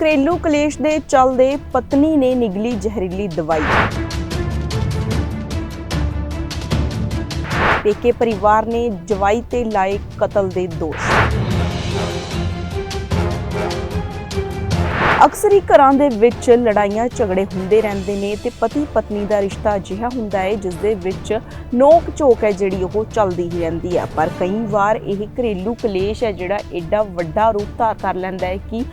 ਘਰੇਲੂ ਕਲੇਸ਼ ਦੇ ਚੱਲਦੇ ਪਤਨੀ ਨੇ ਨਿਗਲੀ ਜ਼ਹਿਰੀਲੀ ਦਵਾਈ। ਪੇਕੇ ਪਰਿਵਾਰ ਨੇ ਜਵਾਈ ਤੇ ਲਾਏ ਕਤਲ ਦੇ ਦੋਸ਼। ਅਕਸਰ ਹੀ ਘਰਾਂ ਦੇ ਵਿੱਚ ਲੜਾਈਆਂ ਝਗੜੇ ਹੁੰਦੇ ਰਹਿੰਦੇ ਨੇ ਤੇ ਪਤੀ ਪਤਨੀ ਦਾ ਰਿਸ਼ਤਾ ਅਜਿਹਾ ਹੁੰਦਾ ਹੈ, ਜਿਸ ਦੇ ਵਿੱਚ ਨੋਕ ਝੋਕ ਹੈ ਜਿਹੜੀ ਉਹ ਚੱਲਦੀ ਹੀ ਰਹਿੰਦੀ ਹੈ ਪਰ ਕਈ ਵਾਰ ਇਹ ਘਰੇਲੂ ਕਲੇਸ਼ ਹੈ ਜਿਹੜਾ ਐਡਾ ਵੱਡਾ ਰੂਪ ਧਾਰ ਕਰ ਲੈਂਦਾ ਹੈ ਕਿ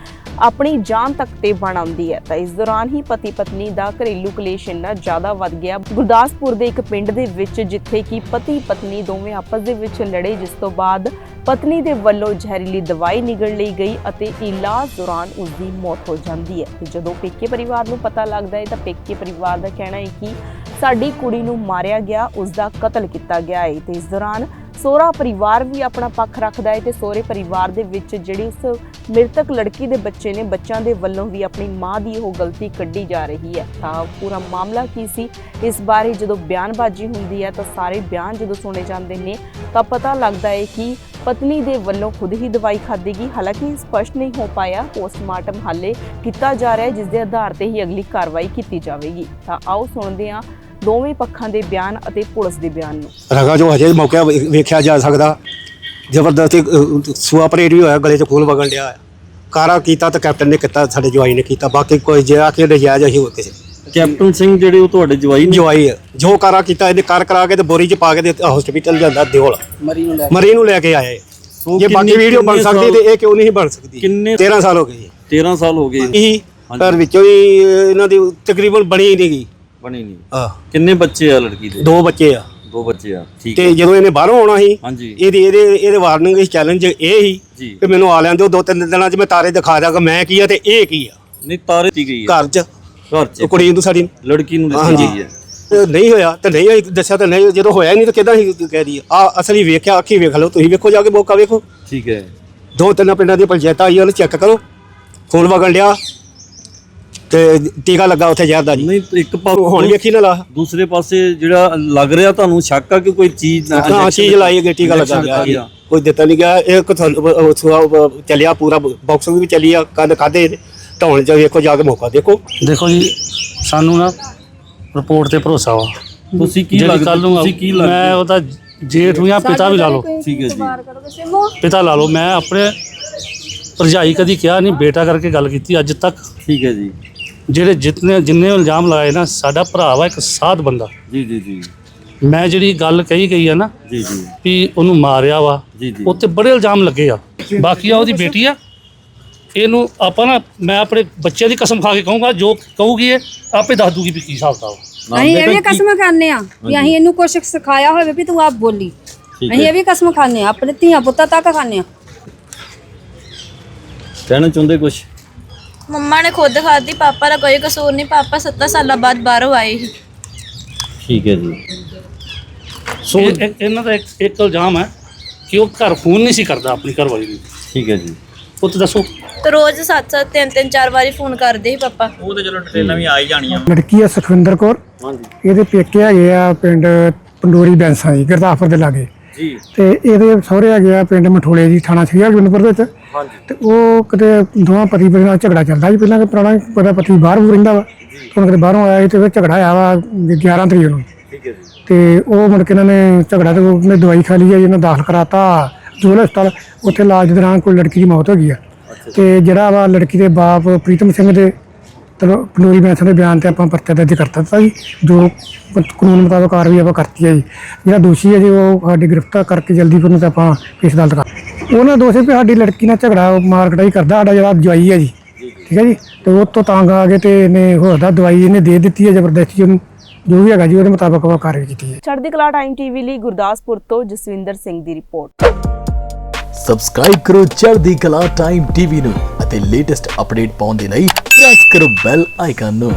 ਆਪਣੀ ਜਾਨ ਤੱਕ ਤੇ ਬਣ ਆਉਂਦੀ ਹੈ। ਤਾਂ ਇਸ ਦੌਰਾਨ ਹੀ ਪਤੀ ਪਤਨੀ ਦਾ ਘਰੇਲੂ ਕਲੇਸ਼ ਇੰਨਾ ਜ਼ਿਆਦਾ ਵੱਧ ਗਿਆ। ਗੁਰਦਾਸਪੁਰ ਦੇ ਇੱਕ ਪਿੰਡ ਦੇ ਵਿੱਚ, ਜਿੱਥੇ ਕਿ ਪਤੀ ਪਤਨੀ ਦੋਵੇਂ ਆਪਸ ਦੇ ਵਿੱਚ ਲੜੇ, ਜਿਸ ਤੋਂ ਬਾਅਦ ਪਤਨੀ ਦੇ ਵੱਲੋਂ ਜ਼ਹਿਰੀਲੀ ਦਵਾਈ ਨਿਗਲ ਲਈ ਗਈ ਅਤੇ ਇਲਾਜ ਦੌਰਾਨ ਉਸ ਦੀ ਮੌਤ ਹੋ ਜਾਂਦੀ ਹੈ। ਤੇ ਜਦੋਂ ਪੇਕੇ ਪਰਿਵਾਰ ਨੂੰ ਪਤਾ ਲੱਗਦਾ ਹੈ, ਤਾਂ ਪੇਕੇ ਪਰਿਵਾਰ ਦਾ ਕਹਿਣਾ ਹੈ ਕਿ ਸਾਡੀ ਕੁੜੀ ਨੂੰ ਮਾਰਿਆ ਗਿਆ ਉਸ ਦਾ ਕਤਲ ਕੀਤਾ ਗਿਆ ਹੈ। ਤੇ ਇਸ ਦੌਰਾਨ ਸੋਹਰਾ ਪਰਿਵਾਰ ਵੀ ਆਪਣਾ ਪੱਖ ਰੱਖਦਾ ਹੈ ਤੇ ਸੋਹਰੇ ਪਰਿਵਾਰ ਦੇ ਵਿੱਚ ਜਿਹੜੀ ਉਸ ਮ੍ਰਿਤਕ ਲੜਕੀ ਦੇ ਬੱਚੇ ਨੇ ਬੱਚਿਆਂ ਦੇ ਵੱਲੋਂ ਵੀ ਆਪਣੀ ਮਾਂ ਦੀ ਉਹ ਗਲਤੀ ਕੱਢੀ ਜਾ ਰਹੀ ਹੈ। ਤਾਂ ਪੂਰਾ ਮਾਮਲਾ ਕੀ ਸੀ? ਇਸ ਬਾਰੇ ਜਦੋਂ ਬਿਆਨਬਾਜ਼ੀ ਹੁੰਦੀ ਹੈ ਤਾਂ ਸਾਰੇ ਬਿਆਨ ਜਦੋਂ ਸੁਣੇ ਜਾਂਦੇ ਨੇ, ਤਾਂ ਪਤਾ ਲੱਗਦਾ ਹੈ ਕਿ ਪਤਨੀ ਦੇ ਵੱਲੋਂ ਖੁਦ ਹੀ ਦਵਾਈ ਖਾਧੀ ਗਈ। ਹਾਲਾਂਕਿ ਸਪਸ਼ਟ ਨਹੀਂ ਹੋ ਪਾਇਆ। ਪੋਸਟਮਾਰਟਮ ਹਾਲੇ ਕੀਤਾ ਜਾ ਰਿਹਾ ਹੈ, ਜਿਸ ਦੇ ਆਧਾਰ ਤੇ ਹੀ ਅਗਲੀ ਕਾਰਵਾਈ ਕੀਤੀ ਜਾਵੇਗੀ। ਤਾਂ ਆਓ ਸੁਣਦੇ ਹਾਂ ਦੋਵੇਂ ਪੱਖਾਂ ਦੇ ਬਿਆਨ ਅਤੇ ਪੁਲਿਸ ਦੇ ਬਿਆਨ ਨੂੰ। ਰਗਾ ਜੋ ਹਜੇ ਮੌਕਾ ਵੇਖਿਆ ਜਾ ਸਕਦਾ। ਜ਼ਬਰਦਸਤੀ ਸੂਆ ਪਰੇਡ ਵੀ ਹੋਇਆ ਗਲੇ 'ਚ ਖੂਨ ਵਗਣ ਡਿਆ। ਕਾਰਾ ਕੀਤਾ ਤਾਂ ਕੈਪਟਨ ਨੇ ਕੀਤਾ ਸਾਡੇ ਜਵਾਈ ਨੇ ਕੀਤਾ ਬਾਕੀ ਕੋਈ ਜੇ ਆ ਕੇ ਨਜਾਇਜ਼ ਅਸੀਂ ਹੋਰ ਕਿਸੇ ਕੈਪਟਨ ਸਿੰਘ ਜਿਹੜੇ ਉਹ ਤੁਹਾਡੇ ਜਵਾਈ ਨੇ? ਜਵਾਈ ਹੈ। ਜੋ ਕਾਰਾ ਕੀਤਾ ਇਹਨੇ ਕਰ ਕਰਾ ਕੇ ਤੇ ਬੋਰੀ 'ਚ ਪਾ ਕੇ ਤੇ ਹਸਪੀਟਲ ਜਾਂਦਾ ਦਿਓਲ। ਮਰੀ ਨੂੰ ਲੈ ਕੇ। ਆਏ। ਜੇ ਬਾਕੀ ਵੀਡੀਓ ਬਣ ਸਕਦੀ ਤੇ ਇਹ ਕਿਉਂ ਨਹੀਂ ਬਣ ਸਕਦੀ? ਕਿੰਨੇ 13 ਸਾਲ ਹੋ ਗਏ ਜੀ। 13 ਸਾਲ ਹੋ ਗਏ। ਇਹੀ ਪਰ ਵਿੱਚੋਂ ਹੀ ਇਹਨਾਂ ਦੀ ਤਕਰੀਬਨ ਬਣੀ ਹੀ ਨਹੀਂ ਗਈ। ਬਣੀ ਨਹੀਂ। ਆ ਕਿੰਨੇ ਬੱਚੇ ਆ ਲੜਕੀ ਦੇ? ਦੋ ਬੱਚੇ ਆ। ਦੋ ਬੱਚੇ ਆ ਠੀਕ ਤੇ ਜਦੋਂ ਇਹਨੇ ਬਾਹਰੋਂ ਆਉਣਾ ਸੀ ਹਾਂਜੀ। ਇਹਦੀ ਇਹਦੇ ਇਹਦੇ ਵਾਰਨਿੰਗ ਇਸ ਚੈਲੰਜ ਇਹ ਹੀ ਜੀ। ਕਿ ਮੈਨੂੰ ਆ ਲੈਣ ਦਿਓ ਦੋ ਤਿੰਨ ਦਿਨਾਂ 'ਚ ਮੈਂ ਤਾਰੇ ਦਿਖਾ ਦਿਆਂਗਾ ਮੈਂ ਕੀ ਆ ਤੇ ਇਹ ਕੀ ਆ। ਨਹੀਂ ਤਾਰੇ ਦਿੱਤੀ ਗਈ ਹੈ। ਘਰ 'ਚ। ਘਰ ਚ। ਕੁੜੀ ਨੂੰ ਸਾਡੀ ਨੂੰ। ਲੜਕੀ ਨੂੰ ਦਿੱਤੀ ਹਾਂਜੀ। ਗਈ ਹੈ। ਤੇ ਨਹੀਂ ਹੋਇਆ ਤੇ ਨਹੀਂ ਹੋਈ ਦੱਸਿਆ ਤਾਂ ਨਹੀਂ ਜਦੋਂ ਹੋਇਆ ਹੀ ਨਹੀਂ ਤਾਂ ਕਿਦਾਂ ਹੀ ਕਹਿ ਦੀ ਆ ਅਸਲੀ ਵੇਖਿਆ ਅੱਖੀ ਵੇਖ ਲਓ ਤੁਸੀਂ ਵੇਖੋ ਜਾ ਕੇ ਮੌਕਾ ਵੇਖੋ। ਠੀਕ ਹੈ। ਦੋ ਤਿੰਨ ਪਿੰਡਾਂ ਦੀ ਪੰਚਾਇਤਾਂ ਆਈ ਉਹਨੂੰ ਚੈੱਕ ਕਰੋ। ਖੂਨ ਵਗਣ ਡਿਆ। ਤੇ ਟੀਕਾ ਲੱਗਾ ਉੱਥੇ ਜ਼ਹਿਰ ਦਾ ਜੀ। ਨਹੀਂ ਇੱਕ ਪਾ ਹੁਣ ਵੇਖੀ ਨਾ ਲਾ ਦੂਸਰੇ ਪਾਸੇ ਜਿਹੜਾ ਲੱਗ ਰਿਹਾ ਤੁਹਾਨੂੰ ਸ਼ੱਕ ਆ ਕਿ ਕੋਈ ਚੀਜ਼ ਹਾਂ ਚੀਜ਼ ਲਾਈ ਗਈ ਟੀਕਾ ਲੱਗਾ ਗਿਆ ਜੀ। ਕੋਈ ਦਿੱਤਾ ਨਹੀਂ ਗਿਆ। ਇਹ ਚੱਲਿਆ ਪੂਰਾ ਬਾਕਸਿੰਗ ਵੀ ਚੱਲੀ ਆ ਕੰਨ ਖਾਦੇ ਢਾਉਣ ਚ ਵੇਖੋ ਜਾ ਕੇ ਮੌਕਾ ਦੇਖੋ। ਦੇਖੋ ਜੀ ਸਾਨੂੰ ਨਾ ਰਿਪੋਰਟ ਤੇ ਭਰੋਸਾ ਵਾ। ਤੁਸੀਂ ਕੀ ਲੱਗਦਾ ਨੂੰ ਤੁਸੀਂ ਕੀ ਮੈਂ ਲੱਗਦਾ ਉਹਦਾ ਜੇਠ ਨੂੰ ਜਾਂ ਪਿਤਾ ਵੀ ਲਾ ਲਓ। ਠੀਕ ਹੈ ਜੀ। ਪਿਤਾ ਲਾ ਲਓ। ਮੈਂ ਆਪਣੇ ਭਰਜਾਈ ਕਦੀ ਕਿਹਾ ਨਹੀਂ ਬੇਟਾ ਕਰਕੇ ਗੱਲ ਕੀਤੀ ਅੱਜ ਤੱਕ। ਠੀਕ ਹੈ ਜੀ। ਜਿਹੜੇ ਜਿਤਨੇ ਜਿੰਨੇ ਇਲਜ਼ਾਮ ਲਾਏ ਨਾ ਸਾਡਾ ਭਰਾ ਵਾ ਇੱਕ ਸਾਧ ਬੰਦਾ। ਜੀ ਜੀ ਜੀ। ਮੈਂ ਜਿਹੜੀ ਗੱਲ ਕਹੀ ਗਈ ਆ ਨਾ ਜੀ ਜੀ। ਵੀ ਉਹਨੂੰ ਮਾਰਿਆ ਵਾ ਜੀ ਜੀ। ਉੱਤੇ ਬੜੇ ਇਲਜ਼ਾਮ ਲੱਗੇ ਆ। ਬਾਕੀ ਆ ਉਹਦੀ ਬੇਟੀ ਆ। ਇਹਨੂੰ ਆਪਾਂ ਨਾ ਮੈਂ ਆਪਣੇ ਬੱਚੇ ਦੀ ਕਸਮ ਖਾ ਕੇ ਕਹੂੰਗਾ ਜੋ ਕਹੂਗੀ ਇਹ ਆਪੇ ਦੱਸ ਦੂਗੀ ਵੀ ਕੀ ਹਿਸਾਬ ਆ। ਅਸੀਂ ਇਹ ਵੀ ਕਸਮ ਖਾਂਦੇ ਆ ਵੀ ਅਸੀਂ ਇਹਨੂੰ ਕੁਛ ਸਿਖਾਇਆ ਹੋਵੇ ਵੀ ਤੂੰ ਆਪ ਬੋਲੀ। ਅਸੀਂ ਇਹ ਵੀ ਕਸਮ ਖਾਂਦੇ ਆ ਆਪਣੇ ਧੀਆਂ ਪੁੱਤਾਂ ਤੱਕ ਖਾਂਦੇ ਆ। ਕਹਿਣਾ ਚਾਹੁੰਦੇ ਕੁਛ? ਮੰਮਾ ਨੇ ਖੁਦ ਖਾਧੀ ਪਾਪਾ ਦਾ ਕੋਈ ਕਸੂਰ ਨਹੀਂ ਪਾਪਾ 7 ਸਾਲਾਂ ਬਾਅਦ ਬਾਹਰੋਂ ਆਏ ਸੀ। ਠੀਕ ਹੈ ਜੀ। ਸੋ ਇਹਨਾਂ ਦਾ ਇੱਕ ਇੱਕ ਇਲਜ਼ਾਮ ਹੈ ਕਿ ਉਹ ਘਰ ਫੋਨ ਨਹੀਂ ਸੀ ਕਰਦਾ ਆਪਣੀ ਘਰਵਾਲੀ ਨੂੰ। ਠੀਕ ਹੈ ਜੀ। ਉਹ ਤੇ ਦੱਸੋ। ਤੇ ਰੋਜ਼ 7-7 3-3 ਚਾਰ ਵਾਰੀ ਫੋਨ ਕਰਦੇ ਸੀ ਪਾਪਾ। ਲੜਕੀ ਆ ਸੁਖਵਿੰਦਰ ਕੌਰ। ਹਾਂਜੀ। ਇਹਦੇ ਪੇਕੇ ਹੈਗੇ ਆ ਪਿੰਡ ਪੰਡੋਰੀ ਬੈਂਸਾ ਜੀ ਗੁਰਦਾਸਪੁਰ ਦੇ ਲਾਗੇ। ਜੀ। ਤੇ ਇਹਦੇ ਸਹੁਰੇ ਹੈਗੇ ਆ ਪਿੰਡ ਮਠੋਲੇ ਜੀ ਥਾਣਾ ਸ੍ਰੀ ਹਰਗੋਬਿੰਦਪੁਰ ਦੇ ਵਿੱਚ। ਤੇ ਉਹ ਕਿਤੇ ਦੋਵਾਂ ਪਤੀ ਪਤਨੀ ਨਾਲ ਝਗੜਾ ਚੱਲਦਾ ਸੀ ਪਹਿਲਾਂ ਕਿ ਪੁਰਾਣਾ ਪਤਾ ਪਤੀ ਬਾਹਰ ਬੂਰ ਰਹਿੰਦਾ ਵਾ। ਹੁਣ ਕਿਤੇ ਬਾਹਰੋਂ ਆਇਆ ਸੀ ਤੇ ਫਿਰ ਝਗੜਾ ਆਇਆ ਵਾ 11 ਤਰੀਕ ਨੂੰ। ਠੀਕ ਹੈ ਜੀ। ਤੇ ਉਹ ਮੁੜ ਕੇ ਇਹਨਾਂ ਨੇ ਝਗੜਾ ਤੇ ਉਹਨੇ ਦਵਾਈ ਖਾ ਲਈ ਹੈ ਇਹਨਾਂ ਦਾਖਲ ਕਰਾਤਾ। ਜੋਲ ਹਸਪਤਾਲ ਉੱਥੇ ਇਲਾਜ ਦੌਰਾਨ ਕੋਈ ਲੜਕੀ ਦੀ ਮੌਤ ਹੋ ਗਈ ਆ। ਤੇ ਜਿਹੜਾ ਵਾ ਲੜਕੀ ਦੇ ਬਾਪ ਪ੍ਰੀਤਮ ਸਿੰਘ ਦੇ ਚਲੋ ਪੰਡੋਰੀ ਬੈਂਸ ਦੇ ਬਿਆਨ ਤੇ ਆਪਾਂ ਪਰਚਾ ਦਰਜ ਕਰ ਦਿੱਤਾ ਜੀ। ਜੋ ਕਾਨੂੰਨ ਮੁਤਾਬਕ ਕਾਰਵਾਈ ਆਪਾਂ ਕਰਤੀ ਹੈ ਜੀ। ਜਿਹੜਾ ਦੋਸ਼ੀ ਹੈ ਜੀ ਉਹ ਸਾਡੀ ਗ੍ਰਿਫਤਾਰ ਕਰਕੇ ਜਲਦੀ ਫਿਰ ਨੂੰ ਤੇ ਆਪਾਂ ਕੇਸ ਅਦਾਲਤ ਕਰ ਉਹਨਾਂ ਦੋਸ਼ੀ ਵੀ ਸਾਡੀ ਲੜਕੀ ਨਾਲ ਝਗੜਾ ਉਹ ਮਾਰ ਕਟਾਈ ਕਰਦਾ ਸਾਡਾ ਜਿਹੜਾ ਜਵਾਈ ਹੈ ਜੀ। ਠੀਕ ਹੈ ਜੀ? ਤੇ ਉਹ ਤੋਂ ਤੰਗ ਆ ਕੇ ਤੇ ਇਹਨੇ ਹੋਰ ਦਾ ਦਵਾਈ ਇਹਨੇ ਦੇ ਦਿੱਤੀ ਹੈ ਜ਼ਬਰਦਸਤੀ ਉਹਨੂੰ ਜੋ ਵੀ ਹੈਗਾ ਜੀ ਉਹਦੇ ਮੁਤਾਬਕ ਆਪਾਂ ਕਾਰਵਾਈ ਕੀਤੀ ਹੈ। ਚੜ੍ਹਦੀ ਕਲਾ ਟਾਈਮ ਟੀਵੀ ਲਈ ਗੁਰਦਾਸਪੁਰ ਤੋਂ ਜਸਵਿੰਦਰ ਸਿੰਘ ਦੀ ਰਿਪੋਰਟ। ਸਬਸਕ੍ਰਾਈਬ ਕਰੋ ਚੜ੍ਹਦੀ ਕਲਾ ਟਾਈਮ ਟੀਵੀ ਨੂੰ ਅਤੇ ਲੇਟੈਸਟ ਅਪਡੇਟ ਪਾਉਣ ਦੇ ਲਈ ਪ੍ਰੈਸ ਕਰੋ ਬੈਲ ਆਈਕਨ ਨੂੰ।